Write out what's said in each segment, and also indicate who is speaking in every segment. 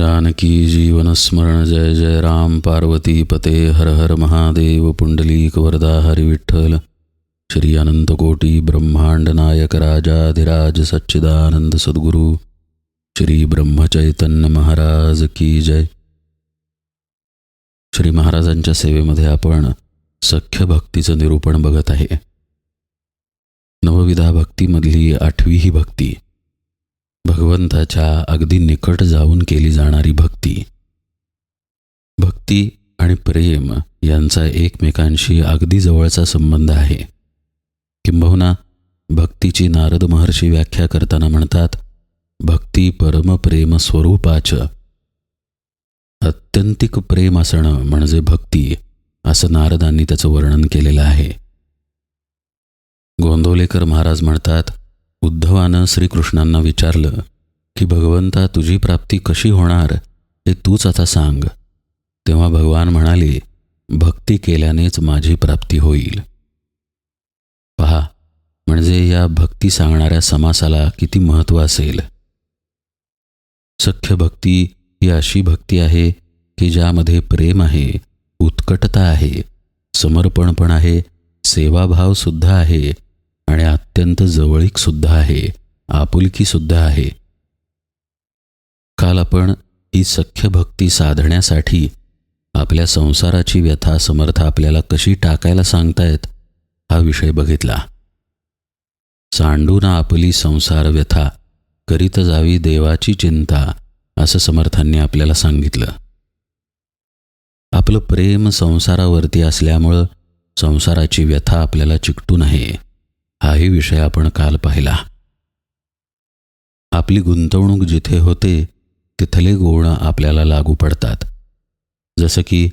Speaker 1: जानकी जीवनस्मरण जय जय राम पार्वती पते हर हर महादेव पुंडलीक वरदा हरिविठ्ठल श्री अनंतकोटी ब्रह्मांड नायक राजाधिराज सच्चिदानंद सद्गुरू। श्री ब्रह्मचैतन्य महाराज की जय। श्री महाराजांच्या सेवेमध्ये आपण सख्य भक्तीचं निरूपण बघत आहे. नवविधा भक्तीमधली आठवी ही भक्ती भगवंताच्या अगदी निकट जाऊन केली जाणारी भक्ती. भक्ती आणि प्रेम यांचा एकमेकांशी अगदी जवळचा संबंध आहे. किंबहुना भक्तीची नारद महर्षी व्याख्या करताना म्हणतात भक्ती परमप्रेम स्वरूपाच. अत्यंतिक प्रेम असणं म्हणजे भक्ती असं नारदांनी त्याचं वर्णन केलेलं आहे. गोंदवलेकर महाराज म्हणतात उद्धवानं श्रीकृष्णांना विचारलं की भगवंता तुझी प्राप्ती कशी होणार हे तूच आता सांग. तेव्हा भगवान म्हणाले भक्ती केल्यानेच माझी प्राप्ती होईल. पहा म्हणजे या भक्ती सांगणाऱ्या समासाला किती महत्त्व असेल. सख्य भक्ती ही अशी भक्ती आहे की ज्यामध्ये प्रेम आहे उत्कटता आहे समर्पण पण आहे सेवाभाव सुद्धा आहे आणि अत्यंत जवळीक सुद्धा आहे आपुलकी सुद्धा आहे. काल आपण ही सख्य भक्ती साधण्यासाठी आपल्या संसाराची व्यथा समर्थ आपल्याला कशी टाकायला सांगतायत हा विषय बघितला. सांडून आपली संसार व्यथा करीत जावी देवाची चिंता असं समर्थांनी आपल्याला सांगितलं. आपलं प्रेम संसारावरती असल्यामुळं संसाराची व्यथा आपल्याला चिकटून आहे हाही विषय आपण काल पाहिला. आपली गुंतवणूक जिथे होते तिथले गुण आपल्याला लागू पडतात. जसं की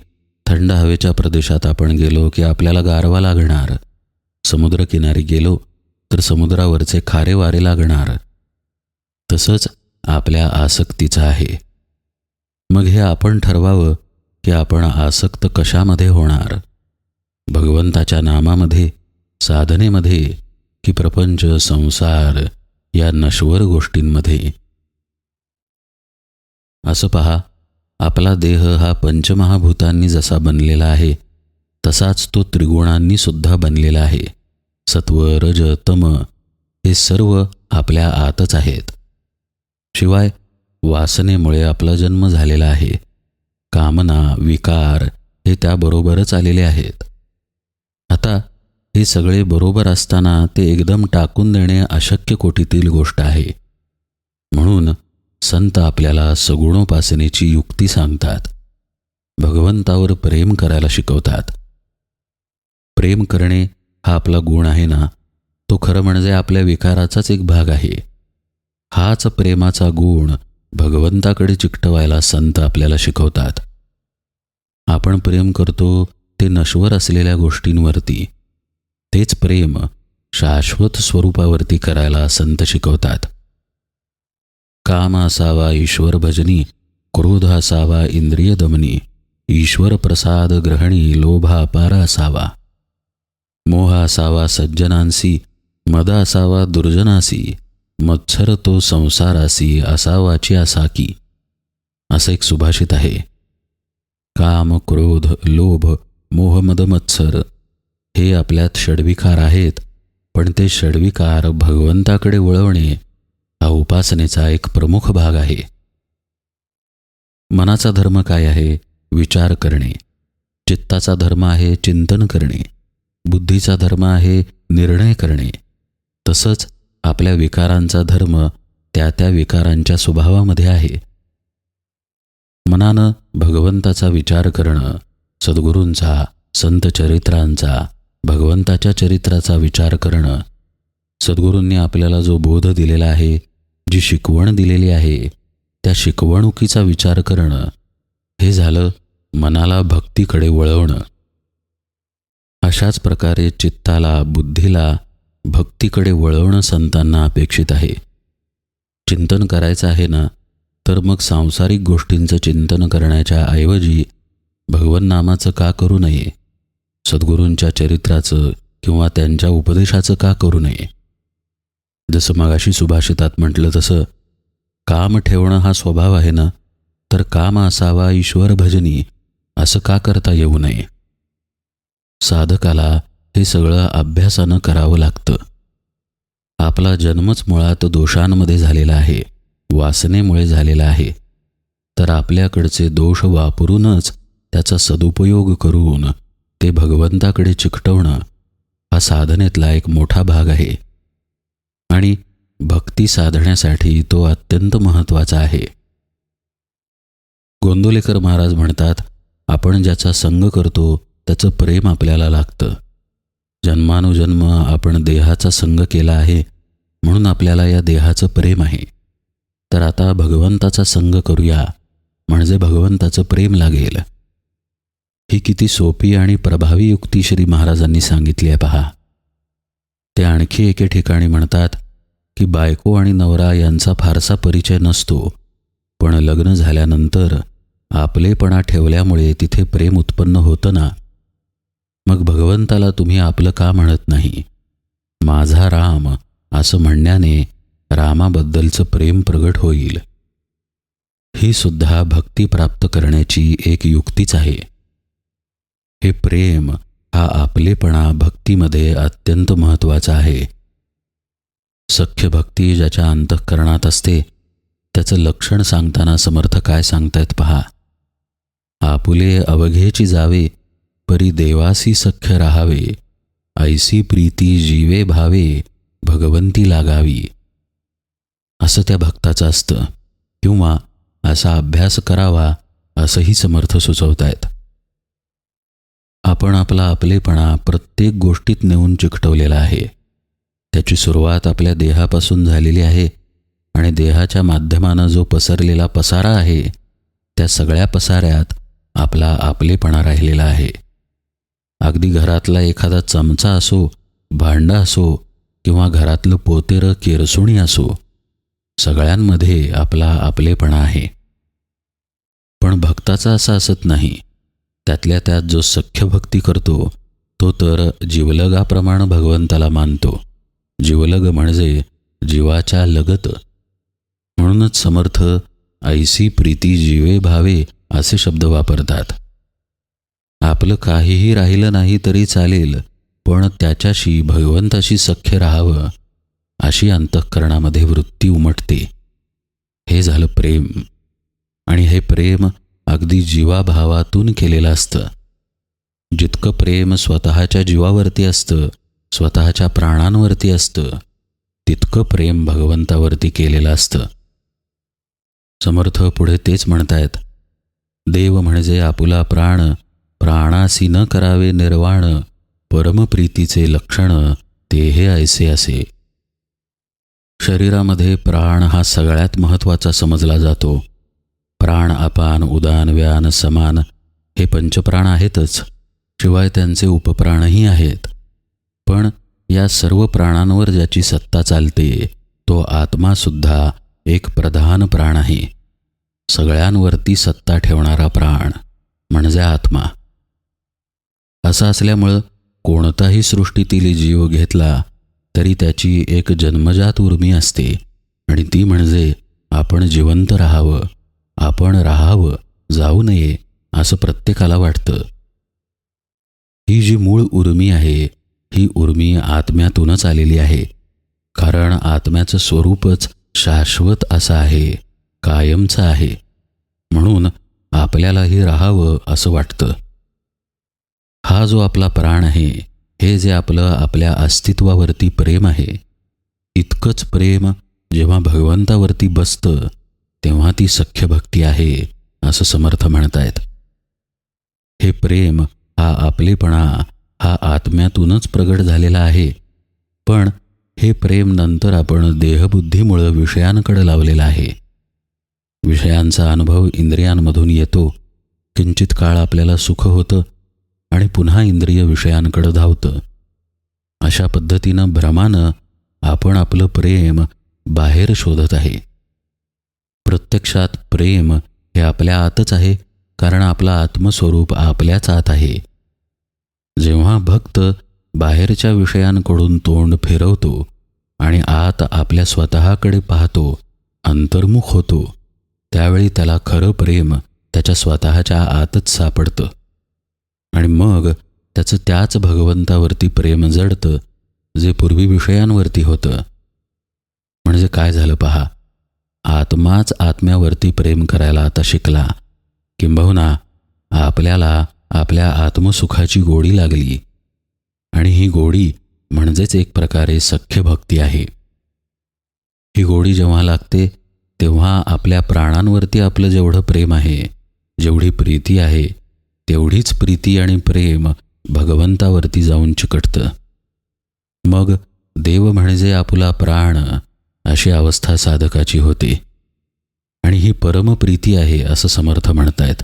Speaker 1: थंड हवेच्या प्रदेशात आपण गेलो की आपल्याला गारवा लागणार. समुद्रकिनारी गेलो तर समुद्रावरचे खारे वारे लागणार. तसंच आपल्या आसक्तीचं आहे. मग हे आपण ठरवावं की आपण आसक्त कशामध्ये होणार? भगवंताच्या नामामध्ये साधनेमध्ये की प्रपंच संसार या नश्वर गोष्टींमध्ये. असं पहा आपला देह हा पंचमहाभूतांनी जसा बनलेला आहे तसाच तो त्रिगुणांनी सुद्धा बनलेला आहे. सत्व रज तम हे सर्व आपल्या आतच आहेत. शिवाय वासनेमुळे आपला जन्म झालेला आहे. कामना विकार हे त्याबरोबरच आलेले आहेत. आता हे सगळे बरोबर असताना ते एकदम टाकून देणे अशक्य कोटीतील गोष्ट आहे. म्हणून संत आपल्याला सगुणोपासनेची युक्ती सांगतात. भगवंतावर प्रेम करायला शिकवतात. प्रेम करणे हा आपला गुण आहे ना? तो खरं म्हणजे आपल्या विकाराचाच एक भाग आहे. हाच प्रेमाचा गुण भगवंताकडे चिकटवायला संत आपल्याला शिकवतात. आपण प्रेम करतो ते नश्वर असलेल्या गोष्टींवरती. तेच प्रेम शाश्वत स्वरूपावरती करायला संत शिकवतात. काम असावा ईश्वर भजनी क्रोध असावा इंद्रिय दमनी ईश्वर प्रसाद ग्रहणी लोभा पार असावा. मोह असावा सज्जनांसी मद असावा दुर्जनासी मत्सर तो संसारासी असावाची असा की असं एक सुभाषित आहे. काम क्रोध लोभ मोहमद मत्सर हे आपल्यात षडविकार आहेत पण ते षडविकार भगवंताकडे वळवणे हा उपासनेचा एक प्रमुख भाग आहे. मनाचा धर्म काय आहे? विचार करणे. चित्ताचा धर्म आहे चिंतन करणे. बुद्धीचा धर्म आहे निर्णय करणे. तसंच आपल्या विकारांचा धर्म त्या त्या विकारांच्या स्वभावामध्ये आहे. मनानं भगवंताचा विचार करणं सद्गुरूंचा संत चरित्रांचा भगवंताच्या चरित्राचा विचार करणं सद्गुरूंनी आपल्याला जो बोध दिलेला आहे जी शिकवण दिलेली आहे त्या शिकवणुकीचा विचार करणं हे झालं मनाला भक्तीकडे वळवणं. अशाच प्रकारे चित्ताला बुद्धीला भक्तीकडे वळवणं संतांना अपेक्षित आहे. चिंतन करायचं आहे ना तर मग सांसारिक गोष्टींचं चिंतन करण्याच्या ऐवजी भगवन्नामाचं का करू नये? सद्गुरूंच्या चरित्राचं किंवा त्यांच्या उपदेशाचं का करू नये? जसं मगाशी सुभाषितात म्हटलं तसं काम ठेवणं हा स्वभाव आहे ना? तर तर काम असावा ईश्वर भजनी असं का करता येऊ नये? साधकाला हे सगळं अभ्यासानं करावं लागतं. आपला जन्मच मुळात दोषांमध्ये झालेला आहे वासनेमुळे झालेला आहे. तर आपल्याकडचे दोष वापरूनच त्याचा सदुपयोग करून ते भगवंताकडे चिकटवणं हा साधनेतला एक मोठा भाग आहे. आणि भक्ती साधण्यासाठी तो अत्यंत महत्त्वाचा आहे. गोंदोलेकर महाराज म्हणतात आपण ज्याचा संग करतो त्याचं प्रेम आपल्याला लागतं. जन्मानुजन्म आपण देहाचा संग केला आहे म्हणून आपल्याला या देहाचं प्रेम आहे. तर आता भगवंताचा संग करूया म्हणजे भगवंताचं प्रेम लागेल. ही किती सोपी आणि प्रभावी युक्ती श्री महाराजांनी सांगितली आहे पहा. ते आणखी एके ठिकाणी म्हणतात की बायको आणि नवरा यांचा फारसा परिचय नसतो पण लग्न झाल्यानंतर आपलेपणा ठेवल्यामुळे तिथे प्रेम उत्पन्न होतं ना? मग भगवंताला तुम्ही आपलं का म्हणत नाही? माझा राम असं म्हणण्याने रामाबद्दलचं प्रेम प्रगट होईल. ही सुद्धा भक्ती प्राप्त करण्याची एक युक्तीच आहे. हे प्रेम हा आपलेपणा भक्तीमध्ये अत्यंत महत्त्वाचा आहे. सख्य भक्ती ज्याच्या अंतःकरणात असते त्याचं लक्षण सांगताना समर्थ काय सांगतायत पहा. आपुले अवघेची जावे परी देवासी सख्य राहावे. ऐसी प्रीती जीवे भावे भगवंती लागावी. असं त्या भक्ताचं असतं किंवा असा अभ्यास करावा असंही समर्थ सुचवतायत. आपण आपला आपलेपणा प्रत्येक गोष्टीत नेऊन चिकटवलेला आहे. त्याची सुरुवात आपल्या देहापासून झालेली आहे आणि देहाच्या माध्यमानं जो पसरलेला पसारा आहे त्या सगळ्या पसाऱ्यात आपला आपलेपणा राहिलेला आहे. अगदी घरातला एखादा चमचा असो भांडं असो किंवा घरातलं पोतेरं केरसुणी असो सगळ्यांमध्ये आपला आपलेपणा आहे. पण भक्ताचा असा असत नाही. त्यातल्या त्यात जो सख्य भक्ती करतो तो तर जीवलगाप्रमाणे भगवंताला मानतो. जीवलग म्हणजे जीवाच्या लगत. म्हणूनच समर्थ ऐसी प्रीती जीवे भावे असे शब्द वापरतात. आपलं काहीही राहिलं नाही तरी चालेल पण त्याच्याशी भगवंताशी सख्य राहावं अशी अंतःकरणामध्ये वृत्ती उमटते. हे झालं प्रेम. आणि हे प्रेम अगदी जीवाभावातून केलेलं असतं. जितकं प्रेम स्वतःच्या जीवावरती असतं स्वतःच्या प्राणांवरती असतं तितकं प्रेम भगवंतावरती केलेलं असतं. समर्थ पुढे तेच म्हणतायत देव म्हणजे आपुला प्राण प्राणासी न करावे निर्वाण परमप्रीतीचे लक्षण ते हे ऐसे असे. शरीरामध्ये प्राण हा सगळ्यात महत्त्वाचा समजला जातो. प्राण अपान उदान व्यान समान हे पंचप्राण आहेतच. शिवाय त्यांचे उपप्राणही आहेत. पण या सर्व प्राणांवर ज्याची सत्ता चालते तो आत्मासुद्धा एक प्रधान प्राण आहे. सगळ्यांवरती सत्ता ठेवणारा प्राण म्हणजे आत्मा. असं असल्यामुळं कोणताही सृष्टीतील जीव घेतला तरी त्याची एक जन्मजात उर्मी असते आणि ती म्हणजे आपण जिवंत राहावं. आपण राहावं जाऊ नये असं प्रत्येकाला वाटतं. ही जी मूळ उर्मी आहे ही उर्मी आत्म्यातूनच आलेली आहे. कारण आत्म्याचं स्वरूपच शाश्वत असं आहे कायमचं आहे. म्हणून आपल्यालाही राहावं असं वाटतं. हा जो आपला प्राण आहे हे जे आपलं आपल्या अस्तित्वावरती प्रेम आहे इतकंच प्रेम जेव्हा भगवंतावरती बसतं तेव्हा ती सख्य भक्ती आहे असं समर्थ म्हणतायत. हे प्रेम हा आपलेपणा हा आत्म्यातूनच प्रगट झालेला आहे. पण हे प्रेम नंतर आपण देहबुद्धीमुळं विषयांकडे लावलेलं आहे. विषयांचा अनुभव इंद्रियांमधून येतो. किंचित काळ आपल्याला सुख होतं आणि पुन्हा इंद्रिय विषयांकडे धावतं. अशा पद्धतीनं भ्रमानं आपण आपलं प्रेम बाहेर शोधत आहे. प्रत्यक्षात प्रेम हे आपल्या आतच आहे कारण आपला आत्मस्वरूप आपल्याच आत आहे. जेव्हा भक्त बाहेरच्या विषयांकडून तोंड फिरवतो आणि आत आपल्या स्वतःकडे पाहतो अंतर्मुख होतो त्यावेळी त्याला खरं प्रेम त्याच्या स्वतःच्या आतच सापडतं. आणि मग त्याचं त्याच भगवंतावरती प्रेम जडतं जे पूर्वी विषयांवरती होतं. म्हणजे काय झालं पहा? आत्माच आत्म्यावरती प्रेम करायला आता शिकला. किंबहुना आपल्याला आपल्या आत्मसुखाची गोडी लागली. आणि ही गोडी म्हणजेच एक प्रकारे सख्य भक्ती आहे. ही गोडी जेव्हा लागते तेव्हा आपल्या प्राणांवरती आपलं जेवढं प्रेम आहे जेवढी प्रीती आहे तेवढीच प्रीती आणि प्रेम भगवंतावरती जाऊन चिकटतं. मग देव म्हणजे आपला प्राण अशी अवस्था साधकाची होते. आणि ही परमप्रीती आहे असं समर्थ म्हणतायत.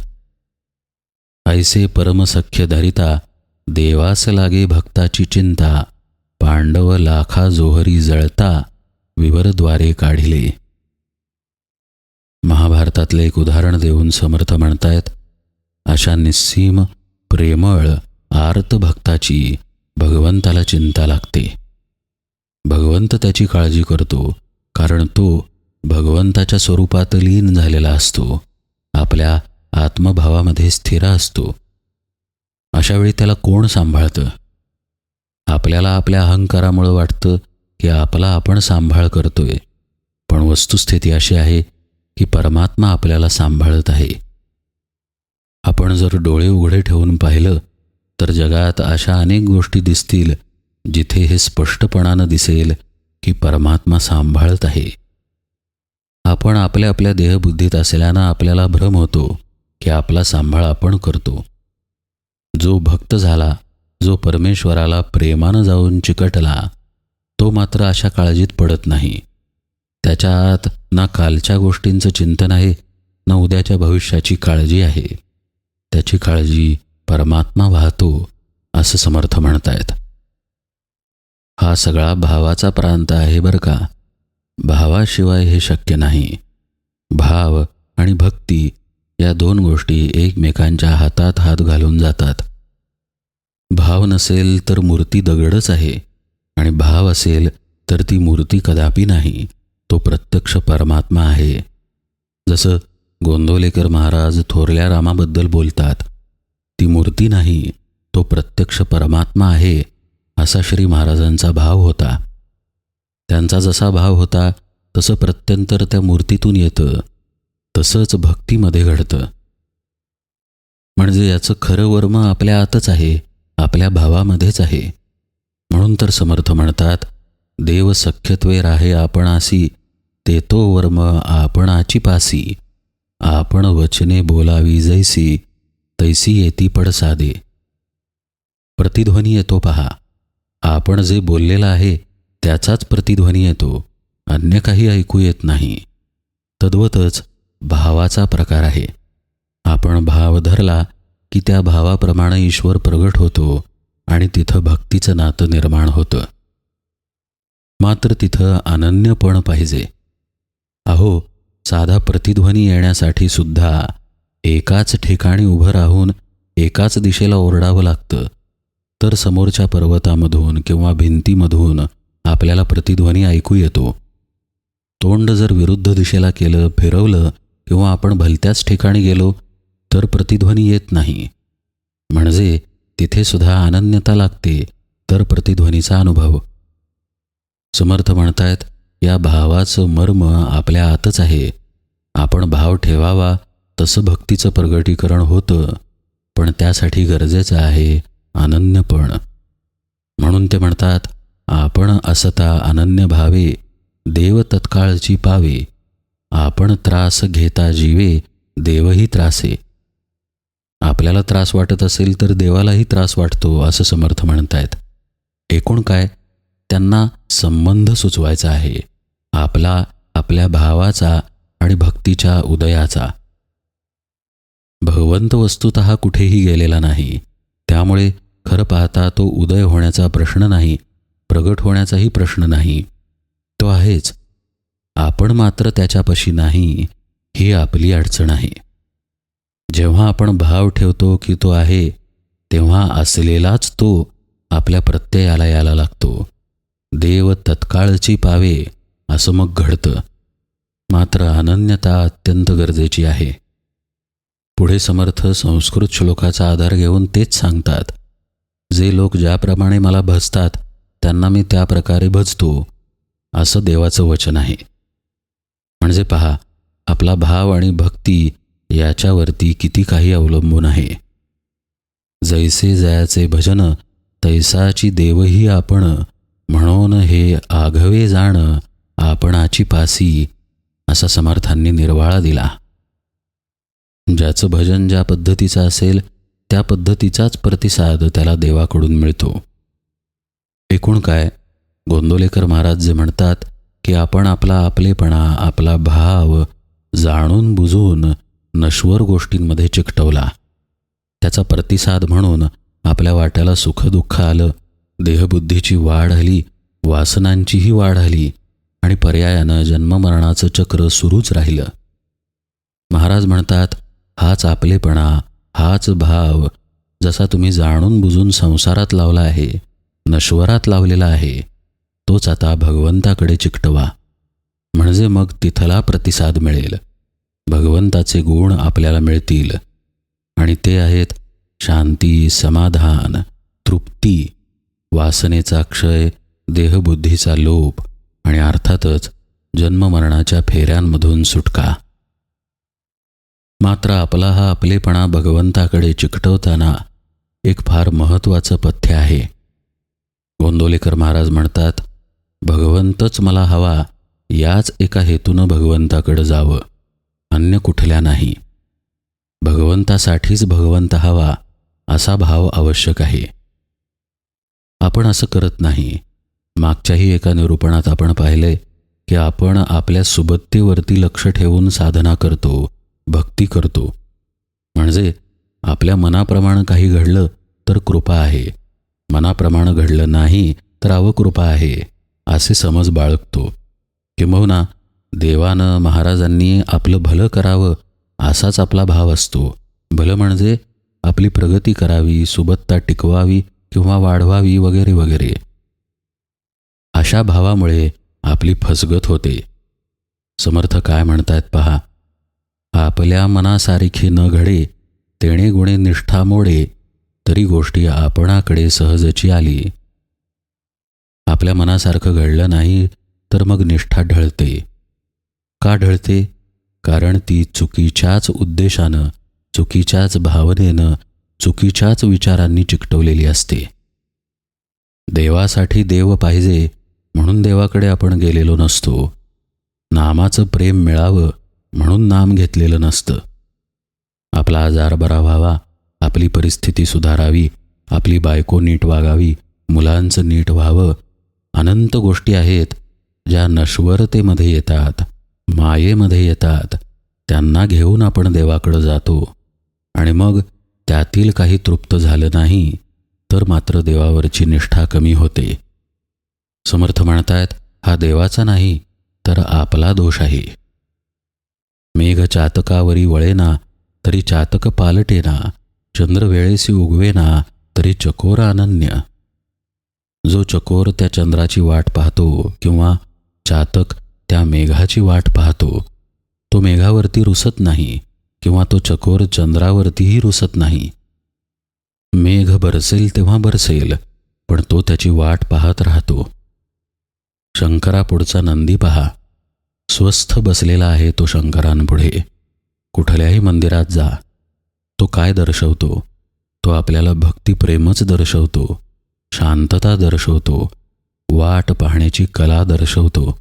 Speaker 1: ऐसे परमसख्य धरिता देवास लागे भक्ताची चिंता पांडव लाखा जोहरी जळता विवरद्वारे काढिले. महाभारतातले एक उदाहरण देऊन समर्थ म्हणतायत अशा निस्सीम प्रेमळ आर्त भक्ताची भगवंताला चिंता लागते. भगवंत त्याची काळजी करतो कारण तो भगवंताच्या स्वरूपात लीन झालेला असतो. आपल्या आत्मभावामध्ये स्थिर असतो. अशावेळी त्याला कोण सांभाळतं? आपल्याला आपल्या अहंकारामुळं वाटतं की आपला आपण सांभाळ करतोय. पण वस्तुस्थिती अशी आहे की परमात्मा आपल्याला सांभाळत आहे. आपण जर डोळे उघडे ठेवून पाहिलं तर जगात अशा अनेक गोष्टी दिसतील जिथे हे स्पष्टपणानं दिसेल की परमात्मा सांभाळत आहे. आपण आपल्या आपल्या देहबुद्धीत असल्यानं आपल्याला भ्रम होतो की आपला सांभाळ आपण करतो. जो भक्त झाला जो परमेश्वराला प्रेमानं जाऊन चिकटला तो मात्र अशा काळजीत पडत नाही. त्याच्या आत ना कालच्या गोष्टींचं चिंतन आहे ना उद्याच्या भविष्याची काळजी आहे. त्याची काळजी परमात्मा वाहतो असं समर्थ म्हणतायत. हा सगळा भावाचा प्रांत आहे बरं का. भावाशिवाय हे शक्य नाही. भाव आणि भक्ती या दोन गोष्टी एकमेकांच्या हातात हात घालून जातात. भाव नसेल तर मूर्ती दगडच आहे आणि भाव असेल तर ती मूर्ती कदापि नाही तो प्रत्यक्ष परमात्मा आहे. जसं गोंदवलेकर महाराज थोरल्या रामाबद्दल बोलतात ती मूर्ती नाही तो प्रत्यक्ष परमात्मा आहे असा श्री महाराजांचा भाव होता. त्यांचा जसा भाव होता तसं प्रत्यंतर त्या मूर्तीतून येतं. तसंच भक्तीमध्ये घडतं. म्हणजे याचं खरं वर्म आपल्या आतच आहे आपल्या भावामध्येच आहे. म्हणून तर समर्थ म्हणतात देव सख्यत्वे राहे आपणासी ते तो वर्म आपणाची पासी. आपण वचने बोलावी जैसी तैसी येती पडसादे प्रतिध्वनी येतो पहा. आपण जे बोललेलं आहे त्याचाच प्रतिध्वनी येतो. अन्य काही ऐकू येत नाही. तद्वतच भावाचा प्रकार आहे. आपण भाव धरला की त्या भावाप्रमाणे ईश्वर प्रगट होतो आणि तिथं भक्तीचं नातं निर्माण होतं. मात्र तिथं अनन्यपण पाहिजे. अहो साधा प्रतिध्वनी येण्यासाठी सुद्धा एकाच ठिकाणी उभं राहून एकाच दिशेला ओरडावं लागतं. तर समोरच्या पर्वतामधून किंवा भिंतीमधून आपल्याला प्रतिध्वनी ऐकू येतो. तोंड जर विरुद्ध दिशेला केलं फिरवलं किंवा आपण भलत्याच ठिकाणी गेलो तर प्रतिध्वनी येत नाही. म्हणजे तिथे सुद्धा अनन्यता लागते तर प्रतिध्वनीचा अनुभव. समर्थ म्हणतायत या भावाचं मर्म आपल्या आतच आहे. आपण भाव ठेवावा तसं भक्तीचं प्रगटीकरण होतं पण त्यासाठी गरजेचं आहे अनन्यपण म्हणून ते म्हणतात आपण असता अनन्य भावे देव तत्काळची पावे आपण त्रास घेता जीवे देवही त्रासे. आपल्याला त्रास वाटत असेल तर देवालाही त्रास वाटतो असं समर्थ म्हणतायत. एकूण काय? त्यांना संबंध सुचवायचा आहे. आपला आपल्या भावाचा आणि भक्तीच्या उदयाचा. भगवंत वस्तुत कुठेही गेलेला नाही. त्यामुळे खरं पाहता तो उदय होण्याचा प्रश्न नाही प्रगट होण्याचाही प्रश्न नाही. तो आहेच आपण मात्र त्याच्यापाशी नाही ही आपली अडचण आहे. जेव्हा आपण भाव ठेवतो की तो आहे तेव्हा असलेलाच तो आपल्या प्रत्ययाला यायला लागतो. देव तत्काळची पावे असं मग घडतं. मात्र अनन्यता अत्यंत गरजेची आहे. पुढे समर्थ संस्कृत श्लोकाचा आधार घेऊन तेच सांगतात. जे लोक ज्याप्रमाणे मला भजतात त्यांना मी त्या प्रकारे भजतो असं देवाचं वचन आहे. म्हणजे पहा आपला भाव आणि भक्ती याच्यावरती किती काही अवलंबून आहे. जैसे जयाचे भजन तैसाची देवही आपण म्हणून हे आघवे जाण आपणाची पासी असा समर्थांनी निर्वाळा दिला. ज्याचं भजन ज्या पद्धतीचं असेल त्या पद्धतीचाच प्रतिसाद त्याला देवाकडून मिळतो. एकूण काय? गोंदोलेकर महाराज जे म्हणतात की आपण आपला आपलेपणा आपला भाव जाणून बुजून नश्वर गोष्टींमध्ये चिकटवला. त्याचा प्रतिसाद म्हणून आपल्या वाट्याला सुखदुःख आलं देहबुद्धीची वाढ आली वासनांचीही वाढ आली आणि पर्यायानं जन्ममरणाचं चक्र सुरूच राहिलं. महाराज म्हणतात हाच आपलेपणा हाच भाव जसा तुम्ही जाणून बुजून संसारात लावला आहे नश्वरात लावलेला आहे तोच आता भगवंताकडे चिकटवा. म्हणजे मग तिथला प्रतिसाद मिळेल. भगवंताचे गुण आपल्याला मिळतील. आणि ते आहेत शांती समाधान तृप्ती वासनेचा क्षय देहबुद्धीचा लोप आणि अर्थातच जन्ममरणाच्या फेऱ्यांमधून सुटका. मात्र आपला हा आपलेपणा भगवंताकडे चिकटवताना एक फार महत्त्वाचं पथ्य आहे. गोंदोलेकर महाराज म्हणतात भगवंतच मला हवा याच एका हेतूनं भगवंताकडं जावं अन्य कुठल्या नाही. भगवंतासाठीच भगवंत हवा असा भाव आवश्यक आहे. आपण असं करत नाही. मागच्याही एका निरूपणात आपण पाहिले की आपण आपल्या सुबत्तेवरती लक्ष ठेवून साधना करतो भक्ती करतो. म्हणजे आपल्या मनाप्रमाणे काही घडलं तर कृपा आहे. मनाप्रमाणे घडलं नाही तर अवकृपा आहे असे समज बाळगतो. किंबहुना देवानं महाराजांनी आपलं भलं करावं असाच आपला भाव असतो. भलं म्हणजे आपली प्रगती करावी सुबत्ता टिकवावी किंवा वाढवावी वगैरे वगैरे. अशा भावामुळे आपली फसगत होते. समर्थ काय म्हणतायत पहा आपल्या मनासारखी न घडे तेणे गुणे निष्ठा मोडे तरी गोष्टी आपणाकडे सहजची आली. आपल्या मनासारखं घडलं नाही तर मग निष्ठा ढळते. का ढळते? कारण ती चुकीच्याच उद्देशानं चुकीच्याच भावनेनं चुकीच्याच विचारांनी चिकटवलेली असते. देवासाठी देव पाहिजे म्हणून देवाकडे आपण गेलेलो नसतो. नामाचं प्रेम मिळावं म्हणून नाम घेतलेलं नसतं. आपला आजार बरा व्हावा आपली परिस्थिती सुधारावी आपली बायको नीट वागावी मुलांचं नीट व्हावं अनंत गोष्टी आहेत ज्या नश्वरतेमध्ये येतात मायेमध्ये येतात. त्यांना घेऊन आपण देवाकडं जातो. आणि मग त्यातील काही तृप्त झालं नाही तर मात्र देवावरची निष्ठा कमी होते. समर्थ म्हणतायत हा देवाचा नाही तर आपला दोष आहे. मेघ चातकावरी वळेना तरी चातक पालटेना चंद्र वेळेसी उगवेना तरी चकोर अनन्य. जो चकोर त्या चंद्राची वाट पाहतो किंवा चातक त्या मेघाची वाट पाहतो तो मेघावरती रुसत नाही किंवा तो चकोर चंद्रावरतीही रुसत नाही. मेघ बरसेल तेव्हा बरसेल पण तो त्याची वाट पाहत राहतो. शंकरापुढचा नंदी पहा. स्वस्थ बसलेला आहे तो शंकरांपुढे. कुठल्याही मंदिरात जा. तो काय दर्शवतो? तो आपल्याला भक्तिप्रेमच दर्शवतो. शांतता दर्शवतो. वाट पाहण्याची कला दर्शवतो.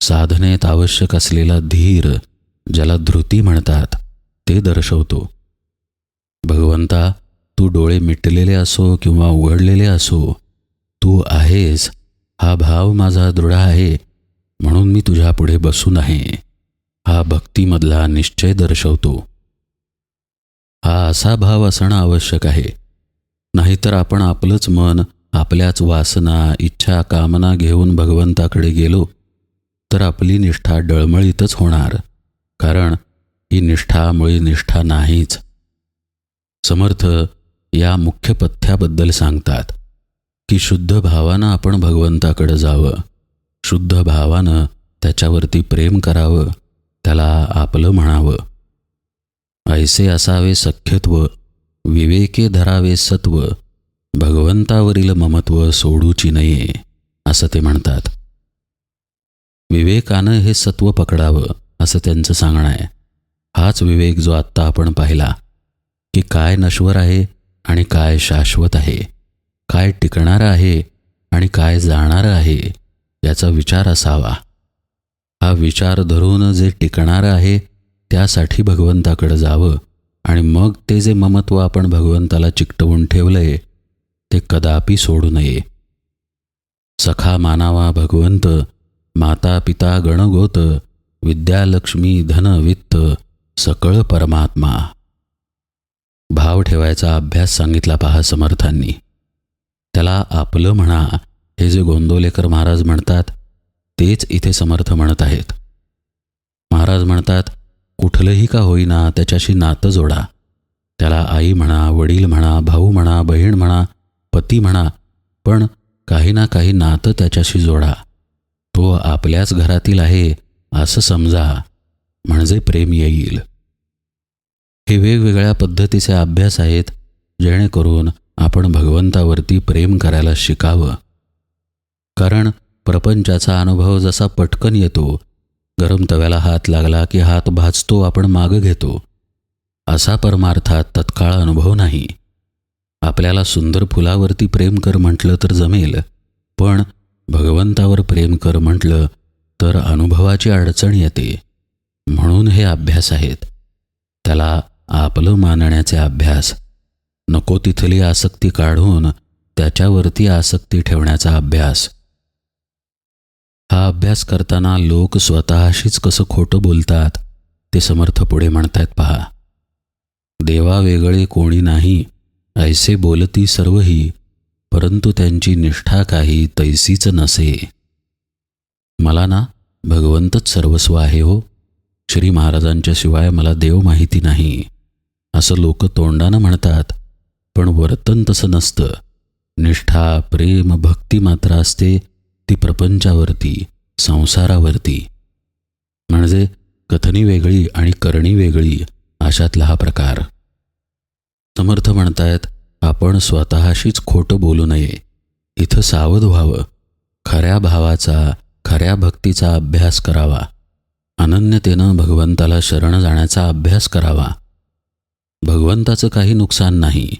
Speaker 1: साधनेत आवश्यक असलेला धीर ज्याला धृती म्हणतात ते दर्शवतो. भगवंता तू डोळे मिटलेले असो किंवा उघडलेले असो तू आहेस हा भाव माझा दृढ आहे म्हणून मी तुझ्या पुढे बसून आहे. हा भक्तीमधला निश्चय दर्शवतो. हा असा भाव असणं आवश्यक आहे. नाहीतर आपण आपलंच मन आपल्याच वासना इच्छा कामना घेऊन भगवंताकडे गेलो तर आपली निष्ठा डळमळीतच होणार. कारण ही निष्ठा मुळी निष्ठा नाहीच. समर्थ या मुख्य पथ्याबद्दल सांगतात की शुद्ध भावानं आपण भगवंताकडे जावं. शुद्ध भावानं त्याच्यावरती प्रेम करावं त्याला आपलं म्हणावं. ऐसे असावे सख्यत्व विवेके धरावे सत्व भगवंतावरील ममत्व सोडूची नये असं ते म्हणतात. विवेकानं हे सत्व पकडावं असं त्यांचं सांगणं आहे. हाच विवेक जो आत्ता आपण पाहिला की काय नश्वर आहे आणि काय शाश्वत आहे काय टिकणारं आहे आणि काय जाणारं आहे. याचा विचार असावा. हा विचार धरून जे टिकणारं आहे त्यासाठी भगवंताकडे जावं आणि मग ते जे ममत्व आपण भगवंताला चिकटवून ठेवलंय ते कदापि सोडू नये. सखा मानावा भगवंत माता पिता गणगोत विद्यालक्ष्मी धन वित्त सकळ परमात्मा. भाव ठेवायचा अभ्यास सांगितला पहा समर्थांनी. त्याला आपलं म्हणा हे जे गोंदोलेकर महाराज म्हणतात तेच इथे समर्थ म्हणत आहेत. महाराज म्हणतात कुठलंही का होईना त्याच्याशी नातं जोडा. त्याला आई म्हणा वडील म्हणा भाऊ म्हणा बहीण म्हणा पती म्हणा पण काही ना काही नातं त्याच्याशी जोडा. तो आपल्याच घरातील आहे असं समजा म्हणजे प्रेम येईल. हे वेगवेगळ्या पद्धतीचे अभ्यास आहेत जेणेकरून आपण भगवंतावरती प्रेम करायला शिकावं. कारण प्रपंचाचा अनुभव जसा पटकन येतो गरम तव्याला हात लागला की हात भाजतो आपण मागं घेतो. असा परमार्थात तत्काळ अनुभव नाही. आपल्याला सुंदर फुलावरती प्रेम कर म्हटलं तर जमेल पण भगवंतावर प्रेम कर म्हटलं तर अनुभवाची अडचण येते. म्हणून हे अभ्यास आहेत. त्याला आपलं मानण्याचे अभ्यास. नको तिथली आसक्ती काढून त्याच्यावरती आसक्ती ठेवण्याचा अभ्यास. हा अभ्यास करताना लोक स्वतःशीच कसं खोटं बोलतात ते समर्थ पुढे म्हणतायत पहा देवा वेगळे कोणी नाही ऐसे बोलती सर्वही परंतु त्यांची निष्ठा काही तैसीच नसे. मला ना भगवंतच सर्वस्व आहे हो. श्री महाराजांच्या शिवाय मला देव माहिती नाही. असं लोक तोंडानं म्हणतात पण वर्तन तसं नसतं. निष्ठा प्रेम भक्ती मात्र असते ती प्रपंचावरती संसारावरती. म्हणजे कथनी वेगळी आणि करणी वेगळी अशातला हा प्रकार. समर्थ म्हणतायत आपण स्वतःशीच खोटं बोलू नये. इथं सावध व्हावं. खऱ्या भावाचा खऱ्या भक्तीचा अभ्यास करावा. अनन्यतेनं भगवंताला शरण जाण्याचा अभ्यास करावा. भगवंताचं काही नुकसान नाही.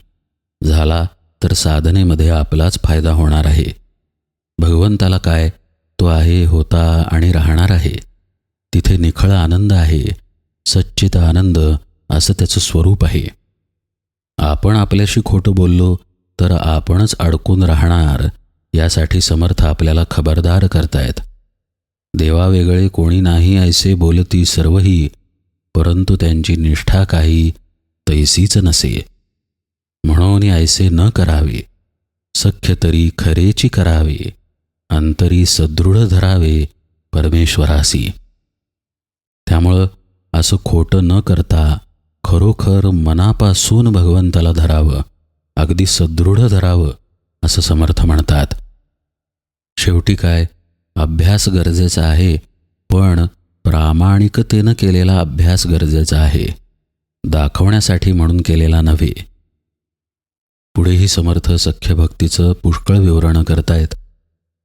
Speaker 1: झाला तर साधनेमध्ये आपलाच फायदा होणार आहे. भगवंताला काय तो आहे होता आणि राहणार आहे. तिथे निखळ आनंद आहे सच्चित आनंद असं त्याचं स्वरूप आहे. आपण आपल्याशी खोटं बोललो तर आपणच अडकून राहणार यासाठी समर्थ आपल्याला खबरदार करतायत. देवावेगळे कोणी नाही ऐसे बोलती सर्वही परंतु त्यांची निष्ठा काही तैसीच नसे. म्हणून ऐसे न करावे सख्य तरी खरेची करावे. अंतरी सदृढ धरावे परमेश्वरासी. त्यामुळं असं खोटं न करता खरोखर मनापासून भगवंताला धरावं अगदी सदृढ धरावं असं समर्थ म्हणतात. शेवटी काय? अभ्यास गरजेचा आहे पण प्रामाणिकतेनं केलेला अभ्यास गरजेचा आहे दाखवण्यासाठी म्हणून केलेला नव्हे. पुढेही समर्थ सख्य भक्तीचं पुष्कळ विवरण करतायत.